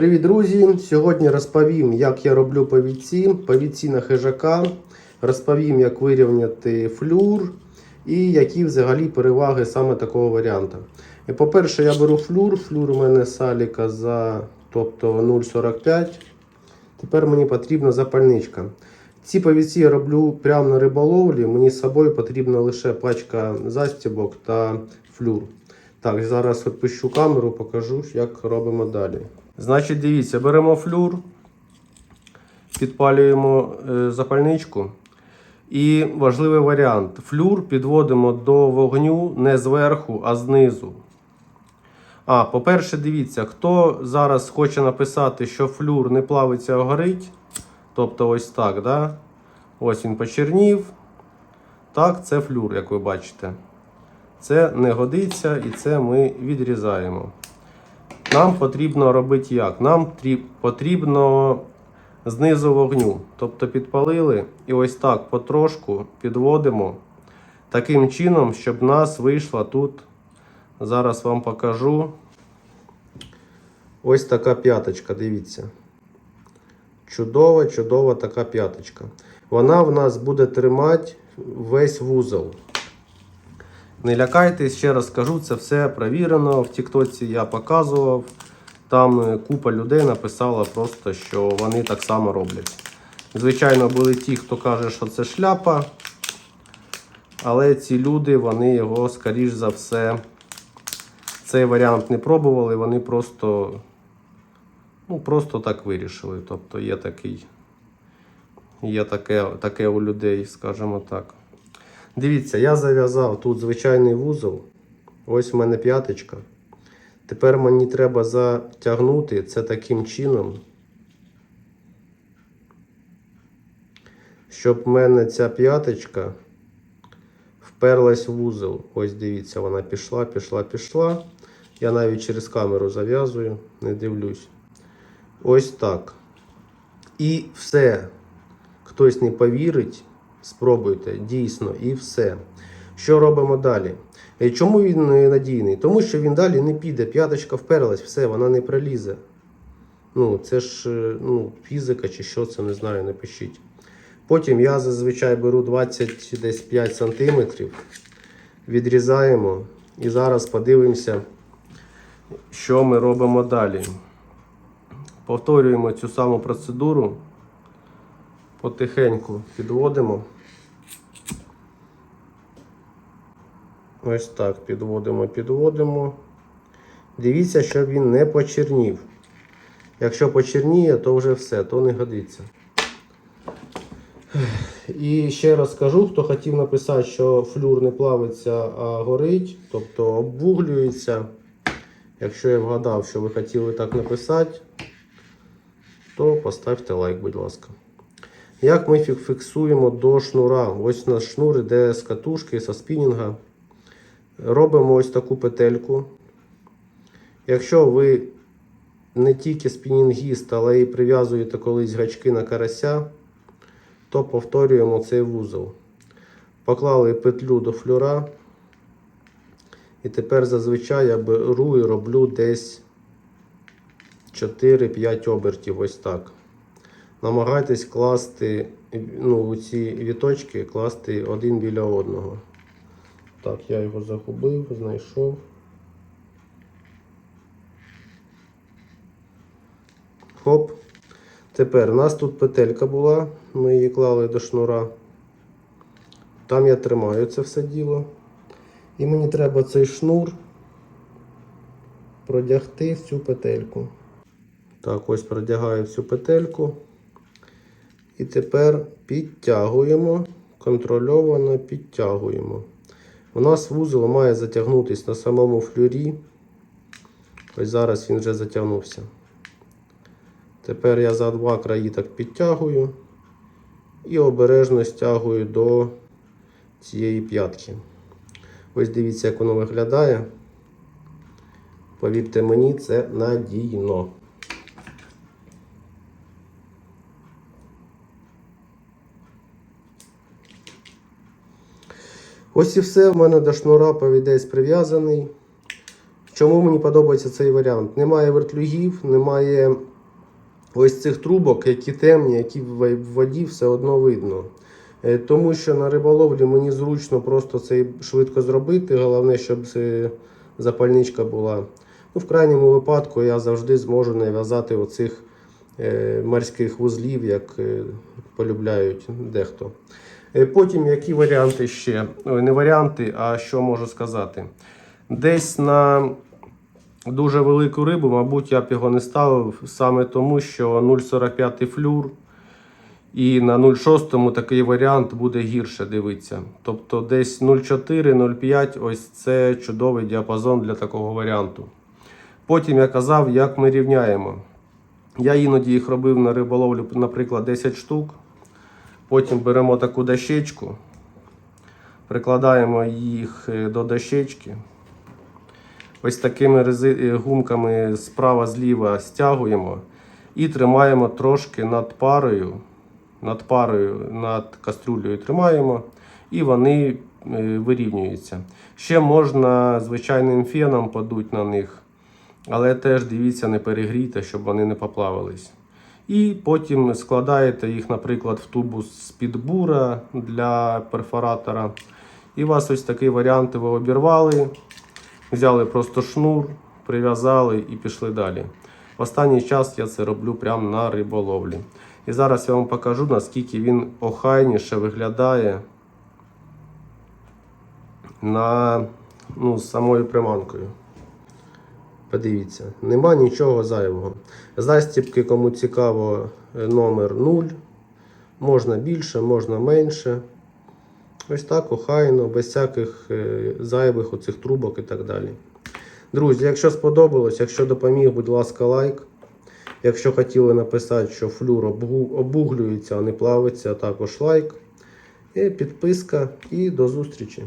Привіт, друзі! Сьогодні розповім, як я роблю повідці, повідці на хижака. Розповім, як вирівняти флюр і які взагалі переваги саме такого варіанту. По-перше, я беру флюр. Флюр у мене саліка за тобто 0,45. Тепер мені потрібна запальничка. Ці повідці я роблю прямо на риболовлі. Мені з собою потрібна лише пачка застібок та флюр. Так, зараз відпущу камеру, покажу, як робимо далі. Значить, дивіться, беремо флюр, підпалюємо е, запальничку. І важливий варіант: флюр підводимо до вогню не зверху, а знизу. А, по-перше, дивіться, хто зараз хоче написати, що флюр не плавиться, а горить. Тобто ось так, да? ось він почернів. Так, це флюр, як ви бачите. Це не годиться і це ми відрізаємо. Нам потрібно робити як? Нам трі- потрібно знизу вогню. Тобто підпалили і ось так потрошку підводимо. Таким чином, щоб в нас вийшла тут. Зараз вам покажу. Ось така п'яточка, дивіться. Чудова, чудова така п'яточка. Вона в нас буде тримати весь вузол. Не лякайтесь, ще раз кажу, це все перевірено. В Тіктоці я показував. Там е, купа людей написала просто, що вони так само роблять. Звичайно, були ті, хто каже, що це шляпа. Але ці люди, вони його, скоріш за все, цей варіант не пробували, вони просто, ну, просто так вирішили. Тобто є такий, є таке, таке у людей, скажімо так. Дивіться, я зав'язав тут звичайний вузол. Ось в мене п'яточка. Тепер мені треба затягнути це таким чином, щоб в мене ця п'яточка вперлась в вузол. Ось дивіться, вона пішла, пішла, пішла. Я навіть через камеру зав'язую, не дивлюсь. Ось так. І все. Хтось не повірить, спробуйте, дійсно, і все. Що робимо далі? Е, Чому він е, надійний? Тому що він далі не піде. П'яточка вперлась, все, вона не пролізе. Ну, це ж е, ну, фізика чи що це, не знаю, напишіть. Потім я зазвичай беру 25 см, відрізаємо і зараз подивимося, що ми робимо далі. Повторюємо цю саму процедуру. Потихеньку підводимо. Ось так підводимо, підводимо. Дивіться, щоб він не почернів. Якщо почерніє, то вже все, то не годиться. І ще раз скажу, хто хотів написати, що флюр не плавиться, а горить, тобто обвуглюється. Якщо я вгадав, що ви хотіли так написати, то поставте лайк, будь ласка. Як ми фіксуємо до шнура? Ось у нас шнур іде з катушки, зі спінінга. Робимо ось таку петельку. Якщо ви не тільки спінінгіст, але й прив'язуєте колись гачки на карася, то повторюємо цей вузол. Поклали петлю до флюра. І тепер зазвичай я беру і роблю десь 4-5 обертів. Ось так. Намагайтесь класти ну, ці віточки класти один біля одного. Так, я його загубив, знайшов. Хоп. Тепер у нас тут петелька була, ми її клали до шнура. Там я тримаю це все діло. І мені треба цей шнур продягти в цю петельку. Так, ось продягаю всю петельку. І тепер підтягуємо, контрольовано підтягуємо. У нас вузол має затягнутися на самому флюрі. Ось зараз він вже затягнувся. Тепер я за два краї так підтягую і обережно стягую до цієї п'ятки. Ось дивіться, як воно виглядає. Повірте мені, це надійно. Ось і все. В мене до шнура повідець прив'язаний. Чому мені подобається цей варіант? Немає вертлюгів, немає ось цих трубок, які темні, які в воді все одно видно. Е, Тому що на риболовлі мені зручно просто це швидко зробити. Головне, щоб це запальничка була. Ну, в крайньому випадку я завжди зможу нав'язати оцих е, морських вузлів, як е, полюбляють дехто. Е, Потім які варіанти ще? Ой, не варіанти, а що можу сказати? Десь на дуже велику рибу, мабуть, я б його не ставив саме тому, що 0,45 флюр. І на 0,6 такий варіант буде гірше дивитися. Тобто десь 0,4-0,5 ось це чудовий діапазон для такого варіанту. Потім я казав, як ми рівняємо. Я іноді їх робив на риболовлю, наприклад, 10 штук. Потім беремо таку дощечку, прикладаємо їх е, до дощечки. Ось такими е, гумками справа-зліва стягуємо і тримаємо трошки над парою, над парою, над каструлею тримаємо, і вони е, вирівнюються. Ще можна звичайним феном подуть на них, але теж дивіться, не перегрійте, щоб вони не поплавились. І потім складаєте їх, наприклад, в тубус з-під бура для перфоратора. І у вас ось такий варіант ви обірвали, взяли просто шнур, прив'язали і пішли далі. В останній час я це роблю прямо на риболовлі. І зараз я вам покажу, наскільки він охайніше виглядає на, ну, з самою приманкою. Подивіться, нема нічого зайвого. Застібки, кому цікаво, е, номер 0. Можна більше, можна менше. Ось так охайно, без всяких е, зайвих оцих трубок і так далі. Друзі, якщо сподобалось, якщо допоміг, будь ласка, лайк. Якщо хотіли написати, що флюр обуглюється, а не плавиться, також лайк. І підписка. І до зустрічі.